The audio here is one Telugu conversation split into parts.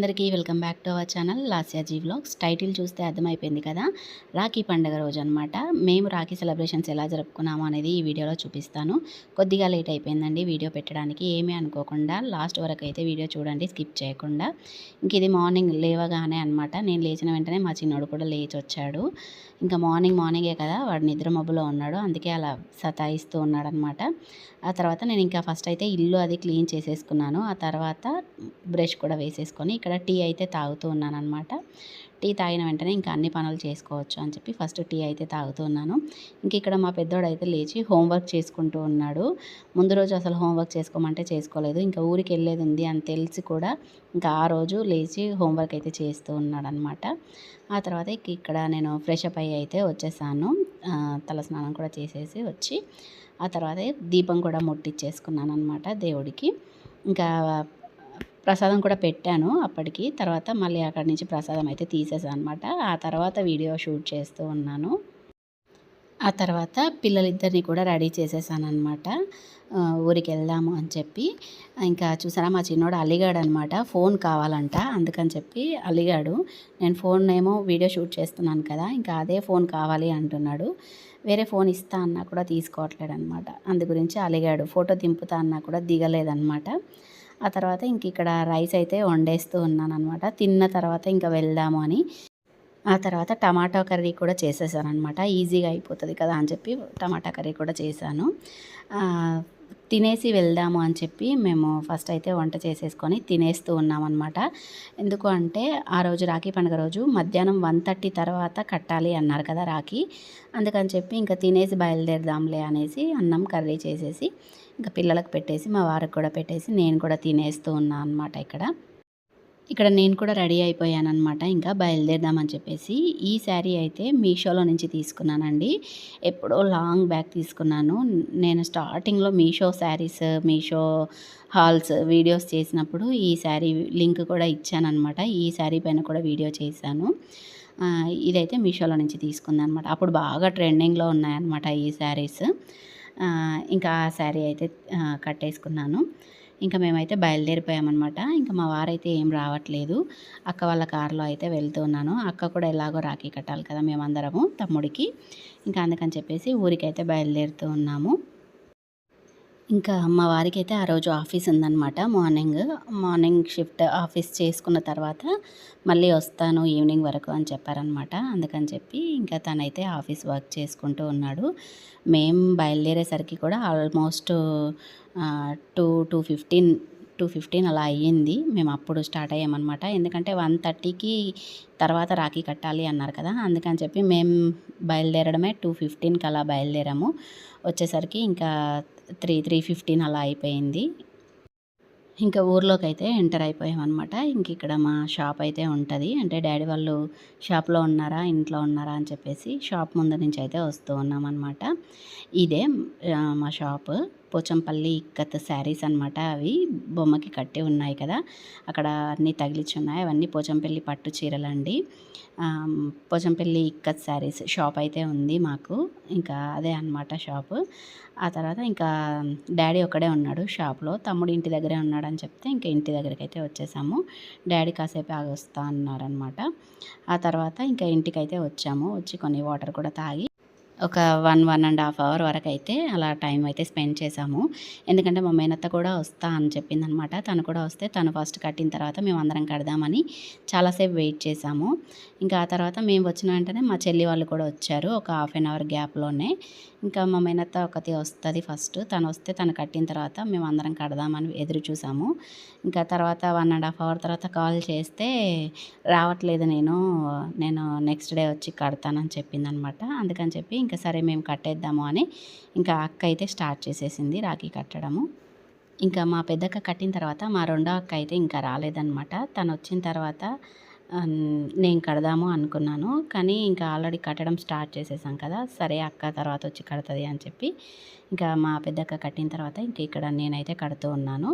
అందరికీ welcome back to our channel Lasyaji vlogs. Title చూస్తే అర్థమైపోయింది కదా రాఖీ పండుగ రోజు అనమాట మేము రాఖీ సెలబ్రేషన్స్ ఎలా జరుపుకున్నాము అనేది ఈ వీడియోలో చూపిస్తాను. కొద్దిగా లేట్ అయిపోయిందండి వీడియో పెట్టడానికి. ఏమీ అనుకోకుండా లాస్ట్ వరకు అయితే వీడియో చూడండి స్కిప్ చేయకుండా. ఇంక ఇది మార్నింగ్ లేవగానే అనమాట నేను లేచిన వెంటనే మా చిన్నోడు కూడా లేచి వచ్చాడు ఇంకా మార్నింగ్ మార్నింగే కదా వాడు నిద్ర మబ్బులో ఉన్నాడు. అందుకే అలా సతాయిస్తూ ఉన్నాడనమాట ఆ తర్వాత నేను ఇంకా ఫస్ట్ అయితే ఇల్లు అది క్లీన్ చేసేసుకున్నాను. ఆ తర్వాత బ్రష్ కూడా వేసేసుకొని ఇక్కడ ఇక్కడ టీ అయితే తాగుతూ ఉన్నాను అనమాట టీ తాగిన వెంటనే ఇంకా అన్ని పనులు చేసుకోవచ్చు అని చెప్పి ఫస్ట్ టీ అయితే తాగుతూ ఉన్నాను. ఇంక ఇక్కడ మా పెద్దోడు అయితే లేచి హోంవర్క్ చేసుకుంటూ ఉన్నాడు. ముందు రోజు అసలు హోంవర్క్ చేసుకోమంటే చేసుకోలేదు. ఇంకా ఊరికి వెళ్ళేది ఉంది అని తెలిసి కూడా ఇంకా ఆ రోజు లేచి హోంవర్క్ అయితే చేస్తూ ఉన్నాడు అనమాట ఆ తర్వాత ఇక ఇక్కడ నేను ఫ్రెష్ అప్ అయ్యి అయితే వచ్చేసాను. తల స్నానం కూడా చేసేసి వచ్చి ఆ తర్వాత దీపం కూడా ముట్టించేసుకున్నాను అనమాట దేవుడికి. ఇంకా ప్రసాదం కూడా పెట్టాను అప్పటికి. తర్వాత మళ్ళీ అక్కడి నుంచి ప్రసాదం అయితే తీసేసాను అనమాట ఆ తర్వాత వీడియో షూట్ చేస్తూ ఉన్నాను. ఆ తర్వాత పిల్లలిద్దరిని కూడా రెడీ చేసేసాను అనమాట ఊరికి వెళ్దాము అని చెప్పి. ఇంకా చూసారా మా చిన్నోడు అలిగాడు అనమాట ఫోన్ కావాలంట అందుకని చెప్పి అలిగాడు. నేను ఫోన్ ఏమో వీడియో షూట్ చేస్తున్నాను కదా ఇంకా అదే ఫోన్ కావాలి అంటున్నాడు. వేరే ఫోన్ ఇస్తా అన్నా కూడా తీసుకోవట్లేడు అనమాట అందు గురించి అలిగాడు. ఫోటో దింపుతా అన్నా కూడా దిగలేదన్నమాట. ఆ తర్వాత ఇంక ఇక్కడ రైస్ అయితే వండేస్తూ ఉన్నాను అనమాట తిన్న తర్వాత ఇంకా వెళ్దాము అని. ఆ తర్వాత టమాటా కర్రీ కూడా చేసేసాను అనమాట ఈజీగా అయిపోతుంది కదా అని చెప్పి టమాటా కర్రీ కూడా చేశాను. తినేసి వెళ్దాము అని చెప్పి మేము ఫస్ట్ అయితే వంట చేసేసుకొని తినేస్తూ ఉన్నామన్నమాట. ఎందుకు అంటే ఆ రోజు రాఖీ పండుగ రోజు మధ్యాహ్నం వన్ థర్టీ తర్వాత కట్టాలి అన్నారు కదా రాఖీ. అందుకని చెప్పి ఇంకా తినేసి బయలుదేరదాంలే అనేసి అన్నం కర్రీ చేసేసి ఇంకా పిల్లలకు పెట్టేసి మా వారికి కూడా పెట్టేసి నేను కూడా తినేస్తూ ఉన్నాను అనమాట ఇక్కడ. ఇక్కడ నేను కూడా రెడీ అయిపోయాను అనమాట ఇంకా బయలుదేరదామని చెప్పేసి ఈ శారీ అయితే మీషోలో నుంచి తీసుకున్నానండి. ఎప్పుడో లాంగ్ బ్యాక్ తీసుకున్నాను. నేను స్టార్టింగ్లో మీషో శారీస్ మీషో హాల్స్ వీడియోస్ చేసినప్పుడు ఈ శారీ లింక్ కూడా ఇచ్చానమాట ఈ శారీ పైన కూడా వీడియో చేశాను. ఇదైతే మీషోలో నుంచి తీసుకుంది అనమాట అప్పుడు బాగా ట్రెండింగ్లో ఉన్నాయన్నమాట ఈ శారీస్. ఇంకా ఆ శారీ అయితే కట్టేసుకున్నాను. ఇంకా మేమైతే బయలుదేరిపోయామన్నమాట. ఇంకా మా వారైతే ఏం రావట్లేదు. అక్క వాళ్ళ కారులో అయితే వెళ్తూ ఉన్నాను. అక్క కూడా ఎలాగో రాఖీ కట్టాలి కదా మేమందరము తమ్ముడికి. ఇంకా అందుకని చెప్పేసి ఊరికైతే బయలుదేరుతూ ఉన్నాము. ఇంకా మా వారికి అయితే ఆ రోజు ఆఫీస్ ఉందన్నమాట మార్నింగ్. మార్నింగ్ షిఫ్ట్ ఆఫీస్ చేసుకున్న తర్వాత మళ్ళీ వస్తాను ఈవినింగ్ వరకు అని చెప్పారనమాట అందుకని చెప్పి ఇంకా తనైతే ఆఫీస్ వర్క్ చేసుకుంటూ ఉన్నాడు. మేము బయలుదేరేసరికి కూడా almost two two fifteen two fifteen అలా అయ్యింది. మేము అప్పుడు స్టార్ట్ అయ్యామన్నమాట. ఎందుకంటే వన్ థర్టీకి తర్వాత రాఖీ కట్టాలి అన్నారు కదా అందుకని చెప్పి మేము బయలుదేరడమే టూ ఫిఫ్టీన్కి అలా బయలుదేరాము. వచ్చేసరికి ఇంకా త్రీ త్రీ ఫిఫ్టీన్ అలా అయిపోయింది. ఇంకా ఊర్లోకి అయితే ఎంటర్ అయిపోయామన్నమాట. ఇంక ఇక్కడ మా షాప్ అయితే ఉంటుంది. అంటే డాడీ వాళ్ళు షాప్లో ఉన్నారా ఇంట్లో ఉన్నారా అని చెప్పేసి షాప్ ముందు నుంచి అయితే వస్తూ ఉన్నామన్నమాట. ఇదే మా షాప్. పోచంపల్లి ఇక్కత్ శారీస్ అనమాట అవి బొమ్మకి కట్టి ఉన్నాయి కదా. అక్కడ అన్నీ తగిలిచి ఉన్నాయి. అవన్నీ పోచంపల్లి పట్టు చీరలండి. అండి పోచంపల్లి ఇక్కత్ శారీస్ షాప్ అయితే ఉంది మాకు. ఇంకా అదే అన్నమాట షాపు. ఆ తర్వాత ఇంకా డాడీ ఒక్కడే ఉన్నాడు షాప్లో. తమ్ముడు ఇంటి దగ్గరే ఉన్నాడని చెప్తే ఇంకా ఇంటి దగ్గరికి అయితే వచ్చేసాము. డాడీ కాసేపు ఆగి వస్తా అన్నారనమాట ఆ తర్వాత ఇంకా ఇంటికైతే వచ్చాము. వచ్చి కొన్ని వాటర్ కూడా తాగి ఒక one one and half hour వరకు అయితే అలా టైం అయితే స్పెండ్ చేసాము ఎందుకంటే మా మేనత్త కూడా వస్తా అని చెప్పిందనమాట. తను కూడా వస్తే తను ఫస్ట్ కట్టిన తర్వాత మేము అందరం కడదామని చాలాసేపు వెయిట్ చేసాము ఇంకా ఆ తర్వాత మేము వచ్చిన వెంటనే మా చెల్లి వాళ్ళు కూడా వచ్చారు ఒక హాఫ్ అన్ అవర్ గ్యాప్లోనే. ఇంకా మా మేనత్త ఒకటి వస్తుంది ఫస్ట్. తను వస్తే తను కట్టిన తర్వాత మేము అందరం కడదామని ఎదురు చూసాము. ఇంకా తర్వాత వన్ అండ్ హాఫ్ అవర్ తర్వాత కాల్ చేస్తే రావట్లేదు నేను నేను నెక్స్ట్ డే వచ్చి కడతానని చెప్పిందనమాట. అందుకని చెప్పి ఇంకా సరే మేము కట్టేద్దాము అని ఇంకా అక్క అయితే స్టార్ట్ చేసేసింది రాఖీ కట్టడము. ఇంకా మా పెద్దక్క కట్టిన తర్వాత మా రెండో అక్క అయితే ఇంకా రాలేదనమాట. తను వచ్చిన తర్వాత నేను కడదాము అనుకున్నాను. కానీ ఇంకా ఆల్రెడీ కట్టడం స్టార్ట్ చేసేసాం కదా. సరే అక్క తర్వాత వచ్చి కడుతుంది అని చెప్పి ఇంకా మా పెద్దక్క కట్టిన తర్వాత ఇంకా ఇక్కడ నేనైతే కడుతూ ఉన్నాను.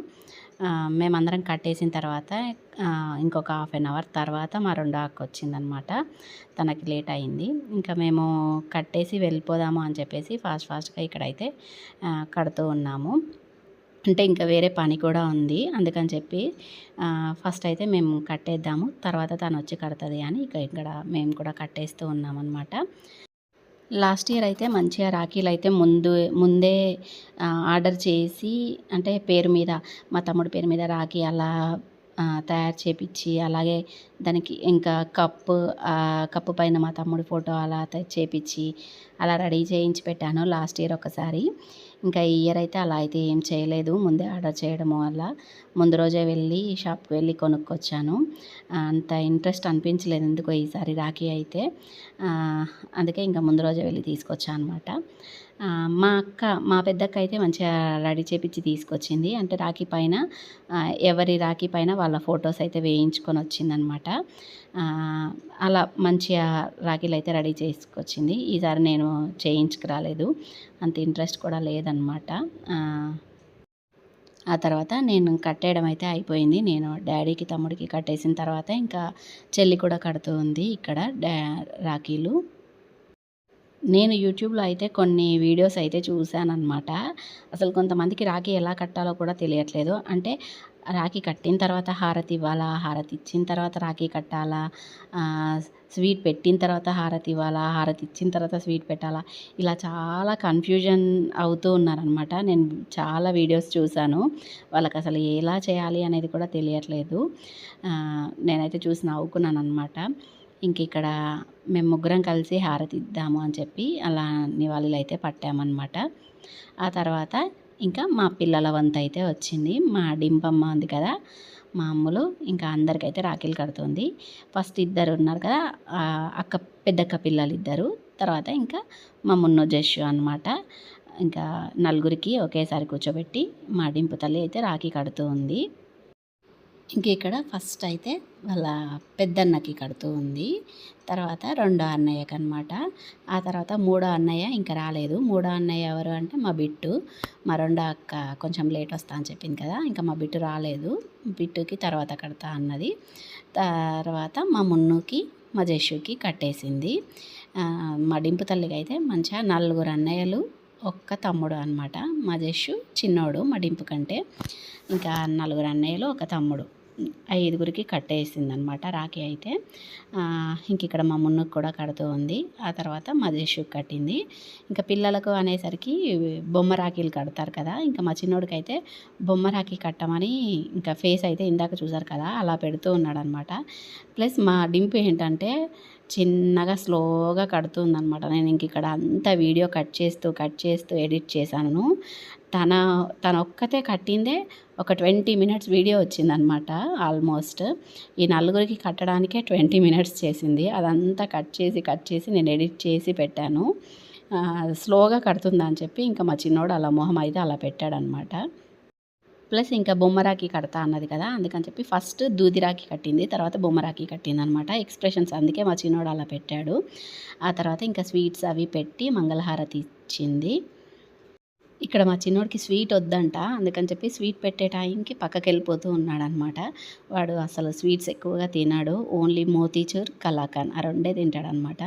మేమందరం కట్టేసిన తర్వాత ఇంకొక హాఫ్ అన్ అవర్ తర్వాత మా రెండో అక్క వచ్చిందనమాట. తనకి లేట్ అయింది. ఇంకా మేము కట్టేసి వెళ్ళిపోదాము అని చెప్పేసి ఫాస్ట్ ఫాస్ట్గా ఇక్కడైతే కడుతూ ఉన్నాము. అంటే ఇంకా వేరే పని కూడా ఉంది. అందుకని చెప్పి ఫస్ట్ అయితే మేము కట్టేద్దాము. తర్వాత తను వచ్చి కడుతుంది అని ఇక ఇక్కడ మేము కూడా కట్టేస్తూ ఉన్నామన్నమాట. లాస్ట్ ఇయర్ అయితే మంచిగా రాఖీలు అయితే ముందు ముందే ఆర్డర్ చేసి అంటే పేరు మీద మా తమ్ముడి పేరు మీద రాఖీ అలా తయారు చేపించి అలాగే దానికి ఇంకా కప్పు కప్పు పైన మా తమ్ముడి ఫోటో అలా చేపించి అలా రెడీ చేయించి పెట్టాను లాస్ట్ ఇయర్ ఒకసారి. ఇంకా ఈ ఇయర్ అయితే అలా అయితే ఏం చేయలేదు. ముందే ఆర్డర్ చేయడం వల్ల ముందు రోజే వెళ్ళి షాప్కి వెళ్ళి కొనుక్కొచ్చాను. అంత ఇంట్రెస్ట్ అనిపించలేదు ఎందుకో ఈసారి రాఖీ అయితే. అందుకే ఇంకా ముందు రోజే వెళ్ళి తీసుకొచ్చాను అనమాట మా అక్క మా పెద్దక్క అయితే మంచిగా రెడీ చేపించి తీసుకొచ్చింది. అంటే రాఖీ పైన ఎవరి రాఖీ పైన వాళ్ళ ఫొటోస్ అయితే వేయించుకొని వచ్చిందనమాట. అలా మంచిగా రాఖీలు అయితే రెడీ చేసుకొచ్చింది. ఈసారి నేను చేయించుకురాలేదు. అంత ఇంట్రెస్ట్ కూడా లేదనమాట. ఆ తర్వాత నేను కట్టేయడం అయితే అయిపోయింది. నేను డాడీకి తమ్ముడికి కట్టేసిన తర్వాత ఇంకా చెల్లి కూడా కడుతూ ఉంది ఇక్కడ డా రాఖీలు. నేను యూట్యూబ్లో అయితే కొన్ని వీడియోస్ అయితే చూశానన్నమాట అసలు కొంతమందికి రాఖీ ఎలా కట్టాలో కూడా తెలియట్లేదు. అంటే రాఖీ కట్టిన తర్వాత హారతి ఇవ్వాలా? హారతి ఇచ్చిన తర్వాత రాఖీ కట్టాలా? స్వీట్ పెట్టిన తర్వాత హారతి ఇవ్వాలా? హారతి ఇచ్చిన తర్వాత స్వీట్ పెట్టాలా? ఇలా చాలా కన్ఫ్యూజన్ అవుతూ ఉన్నారనమాట నేను చాలా వీడియోస్ చూశాను వాళ్ళకి అసలు ఎలా చేయాలి అనేది కూడా తెలియట్లేదు. నేనైతే చూసి నవ్వుకున్నాను అనమాట ఇంక ఇక్కడ మేము ముగ్గురం కలిసి హారతి ఇద్దాము అని చెప్పి అలా నివాళులు అయితే పట్టామన్నమాట. ఆ తర్వాత ఇంకా మా పిల్లల వంతు అయితే వచ్చింది. మా డింపమ్మ ఉంది కదా మా అమ్ములు ఇంకా అందరికైతే రాఖీలు కడుతుంది. ఫస్ట్ ఇద్దరు ఉన్నారు కదా అక్క పెద్దక్క పిల్లలు ఇద్దరు. తర్వాత ఇంకా మా మున్నో జస్సు అనమాట ఇంకా నలుగురికి ఒకేసారి కూర్చోబెట్టి మా డింపు తల్లి అయితే రాఖీ కడుతూ ఉంది ఇంక ఇక్కడ ఫస్ట్ అయితే వాళ్ళ పెద్దన్నకి కడుతూ ఉంది. తర్వాత రెండో అన్నయ్యకి అనమాట ఆ తర్వాత మూడో అన్నయ్య ఇంకా రాలేదు. మూడో అన్నయ్య ఎవరు అంటే మా బిట్టు. మా రెండో అక్క కొంచెం లేట్ వస్తా అని చెప్పింది కదా ఇంకా మా బిట్టు రాలేదు. బిట్టుకి తర్వాత కడతా అన్నది. తర్వాత మా మున్నుకి మా జషుకి కట్టేసింది. మా డింపు తల్లికి అయితే మంచిగా నలుగురు అన్నయ్యలు ఒక్క తమ్ముడు అనమాట మా జస్సు చిన్నోడు మా డింపు కంటే. ఇంకా నలుగురు అన్నయ్యలు ఒక తమ్ముడు. ఐదుగురికి కట్టేసింది అనమాట రాఖీ అయితే. ఇంక ఇక్కడ మా మున్నుకు కూడా కడుతూ ఉంది. ఆ తర్వాత మా జస్సుకి కట్టింది. ఇంకా పిల్లలకు అనేసరికి బొమ్మ రాఖీలు కడతారు కదా. ఇంకా మా చిన్నోడికి అయితే బొమ్మ రాఖీ కట్టమని ఇంకా ఫేస్ అయితే ఇందాక చూసారు కదా అలా పెడుతూ ఉన్నాడనమాట. ప్లస్ మా డింపు ఏంటంటే చిన్నగా స్లోగా కడుతుందనమాట నేను ఇంక ఇక్కడ అంతా వీడియో కట్ చేస్తూ కట్ చేస్తూ ఎడిట్ చేశాను. తన తన ఒక్కతే కట్టిందే ఒక ట్వంటీ మినిట్స్ వీడియో వచ్చిందనమాట ఆల్మోస్ట్. ఈ నలుగురికి కట్టడానికే ట్వంటీ మినిట్స్ చేసింది. అదంతా కట్ చేసి కట్ చేసి నేను ఎడిట్ చేసి పెట్టాను. స్లోగా కడుతుందని చెప్పి ఇంకా మా చిన్నోడు అలా మొహం అయితే అలా పెట్టాడనమాట. ప్లస్ ఇంకా బొమ్మరాకి కడతా అన్నది కదా అందుకని చెప్పి ఫస్ట్ దూదిరాకి కట్టింది తర్వాత బొమ్మరాకి కట్టింది అనమాట ఎక్స్ప్రెషన్స్ అందుకే మా చిన్నోడు అలా పెట్టాడు. ఆ తర్వాత ఇంకా స్వీట్స్ అవి పెట్టి మంగళహారతి ఇచ్చింది. ఇక్కడ మా చిన్నోడికి స్వీట్ వద్దంట అందుకని చెప్పి స్వీట్ పెట్టే టైంకి పక్కకి వెళ్ళిపోతూ ఉన్నాడనమాట. వాడు అసలు స్వీట్స్ ఎక్కువగా తినాడు ఓన్లీ మోతీచూర్ కలాకాన్ ఆ రెండే తింటాడనమాట.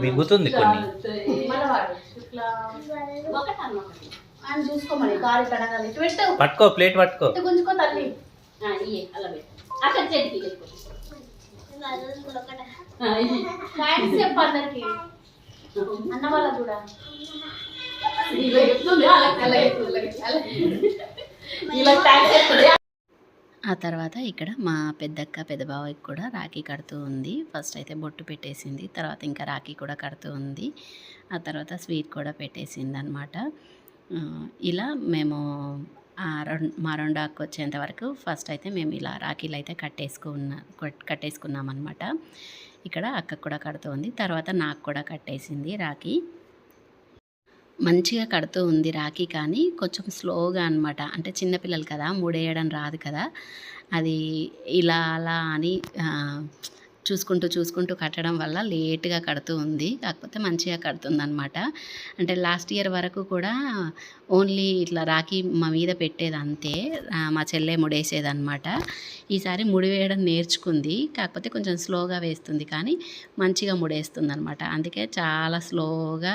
మిగుతుంది పట్టుకో ప్లేట్ పట్టుకో. ఇటు గుంజుకో తల్లి. ఆ, ఇయ్యి అలా ఆ, చెప్పు అందరికి అన్న వాళ్ళ కూడా ఆ తర్వాత ఇక్కడ మా పెద్దక్క పెద్దబావకి కూడా రాఖీ కడుతూ ఉంది. ఫస్ట్ అయితే బొట్టు పెట్టేసింది తర్వాత ఇంకా రాఖీ కూడా కడుతూ ఉంది. ఆ తర్వాత స్వీట్ కూడా పెట్టేసింది అనమాట ఇలా మేము మా రెండాకు వచ్చేంత వరకు ఫస్ట్ అయితే మేము ఇలా రాఖీలు అయితే కట్టేసుకున్న కట్టేసుకున్నాం అనమాట ఇక్కడ అక్కకు కూడా కడుతుంది తర్వాత నాకు కూడా కట్టేసింది రాఖీ. మంచిగా కడుతూ ఉంది రాఖీ కానీ కొంచెం స్లోగా అనమాట అంటే చిన్నపిల్లలు కదా మూడేయడం రాదు కదా. అది ఇలా అలా అని చూసుకుంటూ చూసుకుంటూ కట్టడం వల్ల లేట్గా కడుతూ ఉంది. కాకపోతే మంచిగా కడుతుంది అనమాట అంటే లాస్ట్ ఇయర్ వరకు కూడా ఓన్లీ ఇట్లా రాఖీ మా మీద పెట్టేది అంతే మా చెల్లె ముడేసేదనమాట ఈసారి ముడి వేయడం నేర్చుకుంది. కాకపోతే కొంచెం స్లోగా వేస్తుంది కానీ మంచిగా ముడేస్తుంది అనమాట అందుకే చాలా స్లోగా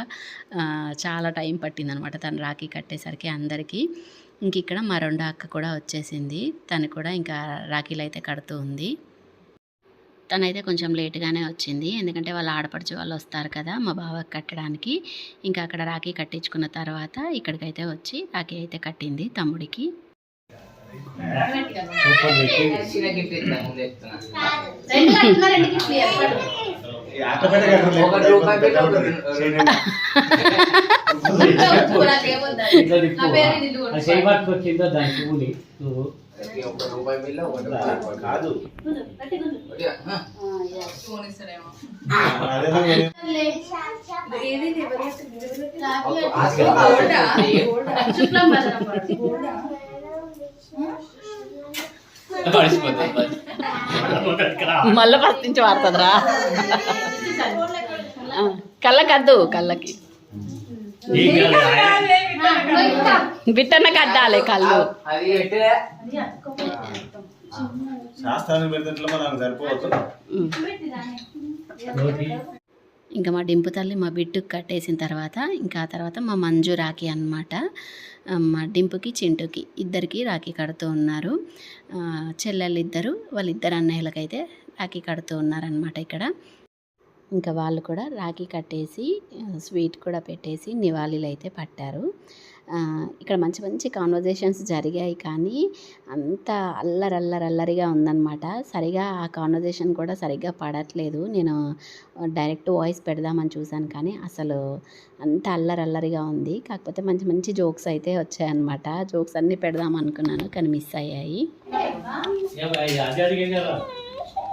చాలా టైం పట్టింది అనమాట తను రాఖీ కట్టేసరికి అందరికీ. ఇంక ఇక్కడ మా రెండో అక్క కూడా వచ్చేసింది. తను కూడా ఇంకా రాఖీలు అయితే కడుతూ ఉంది. తనైతే కొంచెం లేట్గానే వచ్చింది ఎందుకంటే వాళ్ళ ఆడపడుచు వాళ్ళు వస్తారు కదా మా బావకి కట్టడానికి ఇంకా అక్కడ రాఖీ కట్టించుకున్న తర్వాత ఇక్కడికైతే వచ్చి రాఖీ అయితే కట్టింది తమ్ముడికి చెప్తున్నా ఒకటి రూపాయి బిల్ ఒకటి రెండు- చేయి పట్టుకొచ్చిందో దాని పువ్వుని నువ్వు ఒకటి ఒక రూపాయి బిల్ ఒకటి రూపాయి కాదు ఒకటి, ఆ. ఒక ఆస్తి మళ్ళీ ఫస్ట్ నుంచి వాడుతుందిరా కళ్ళకద్దు కళ్ళకి. బిట్టన్న కద్దాలే కళ్ళు. పెడితే సరిపోతుంది? ఇంకా మా డింపు తల్లి మా బిట్టుకు కట్టేసిన తర్వాత ఇంకా ఆ తర్వాత మా మంజు రాఖీ అనమాట మా డింపుకి చింటుకి ఇద్దరికి రాఖీ కడుతూ ఉన్నారు. ఆ, చెల్లెళ్ళు ఇద్దరు వాళ్ళిద్దరు అన్నయ్యలకైతే రాఖీ కడుతూ ఉన్నారనమాట ఇక్కడ. ఇంకా వాళ్ళు కూడా రాఖీ కట్టేసి స్వీట్ కూడా పెట్టేసి నివాళీలు అయితే పట్టారు. ఇక్కడ మంచి మంచి కాన్వర్జేషన్స్ జరిగాయి కానీ అంత అల్లరల్లరల్లరిగా ఉందన్నమాట. సరిగా ఆ కాన్వర్జేషన్ కూడా సరిగ్గా పడట్లేదు. నేను డైరెక్ట్ వాయిస్ పెడదామని చూశాను కానీ అసలు అంత అల్లరల్లరిగా ఉంది. కాకపోతే మంచి మంచి జోక్స్ అయితే వచ్చాయన్నమాట. జోక్స్ అన్నీ పెడదాం అనుకున్నాను కానీ మిస్ అయ్యాయి.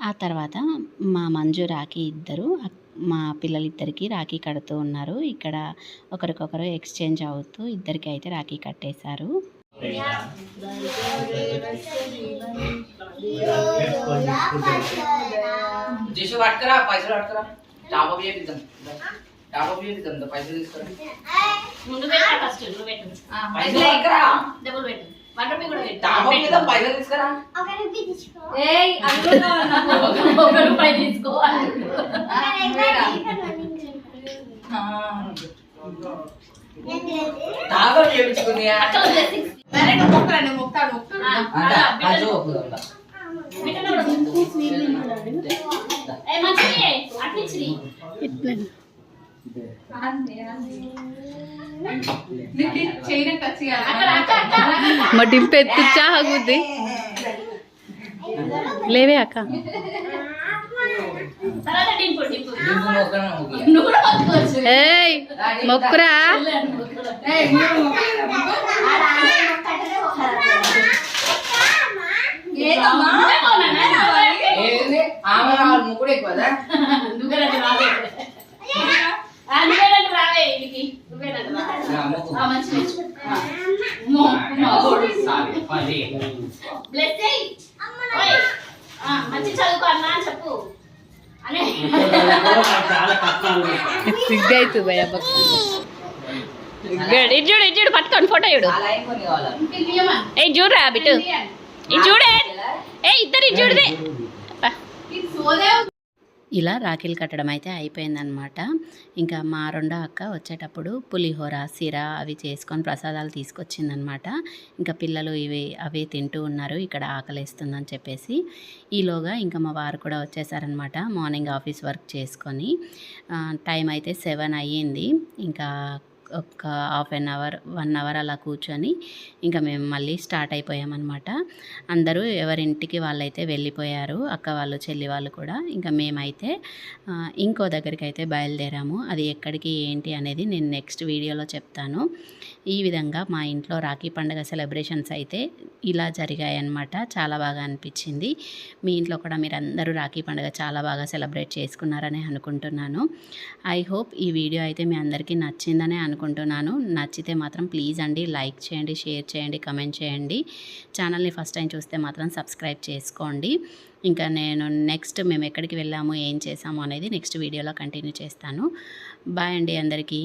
ఆ తర్వాత మా మంజు రాఖీ ఇద్దరు మా పిల్లలిద్దరికి రాఖీ కడుతూ ఉన్నారు. ఇక్కడ ఒకరికొకరు ఎక్స్చేంజ్ అవుతూ ఇద్దరికి అయితే రాఖీ కట్టేశారు. ముందు పెట్టు ఫస్ట్ నువ్వు పెట్టు. పెట్టు. రూపీ కూడా పైసలు తీసుకురా. ఏయ్ అందులో ఒక రూపాయి తీసుకో. బ్లెస్సింగ్స్ డైరెక్ట్ మొక్కరండి మొక్తాడు మొక్తాడు మా డింపు ఎత్తిచ్చా ఆగుద్ది లేవే అక్క. ఏయ్ మొక్కురా. ఆమె ముక్కుడు ఎక్కువదా? నువ్వేనంటే రావే ఇంటికి. నువ్వేనంటే మంచి చదువుకో అన్నా అని చెప్పు. అనే. సిగ్గైతు భయ ఇటు చూడు ఇటు చూడు పట్టుకోండి ఫోటో చూడు. ఏ చూడరా బిట్టు. ఇటు చూడే. ఏ ఇద్దరు ఇటు చూడదే. ఇలా రాఖీలు కట్టడం అయితే అయిపోయిందనమాట ఇంకా మా రెండో అక్క వచ్చేటప్పుడు పులిహోర సిర అవి చేసుకొని ప్రసాదాలు తీసుకొచ్చిందనమాట ఇంకా పిల్లలు ఇవి అవి తింటూ ఉన్నారు ఇక్కడ ఆకలిస్తుందని చెప్పేసి. ఈలోగా ఇంకా మా వారు కూడా వచ్చేసారనమాట మార్నింగ్ ఆఫీస్ వర్క్ చేసుకొని. టైం అయితే సెవెన్ అయ్యింది. ఇంకా ఒక half an hour one hour అలా కూర్చొని ఇంకా మేము మళ్ళీ స్టార్ట్ అయిపోయామన్నమాట. అందరూ ఎవరింటికి వాళ్ళైతే వెళ్ళిపోయారు అక్క వాళ్ళు చెల్లి వాళ్ళు కూడా ఇంకా మేమైతే ఇంకో దగ్గరికి అయితే బయలుదేరాము. అది ఎక్కడికి ఏంటి అనేది నేను నెక్స్ట్ వీడియోలో చెప్తాను. ఈ విధంగా మా ఇంట్లో రాఖీ పండుగ సెలబ్రేషన్స్ అయితే ఇలా జరిగాయి అన్నమాట చాలా బాగా అనిపించింది. మీ ఇంట్లో కూడా మీరు అందరూ రాఖీ పండుగ చాలా బాగా సెలబ్రేట్ చేసుకున్నారని అనుకుంటున్నాను. ఐ హోప్ ఈ వీడియో అయితే మీ అందరికీ నచ్చిందనే అనుకుంటున్నాను. నచ్చితే మాత్రం ప్లీజ్ అండి లైక్ చేయండి షేర్ చేయండి కమెంట్ చేయండి. ఛానల్ని ఫస్ట్ టైం చూస్తే మాత్రం సబ్స్క్రైబ్ చేసుకోండి. ఇంకా నేను నెక్స్ట్ మేము ఎక్కడికి వెళ్ళాము ఏం చేసాము అనేది నెక్స్ట్ వీడియోలో కంటిన్యూ చేస్తాను. బాయ్ అండి అందరికీ.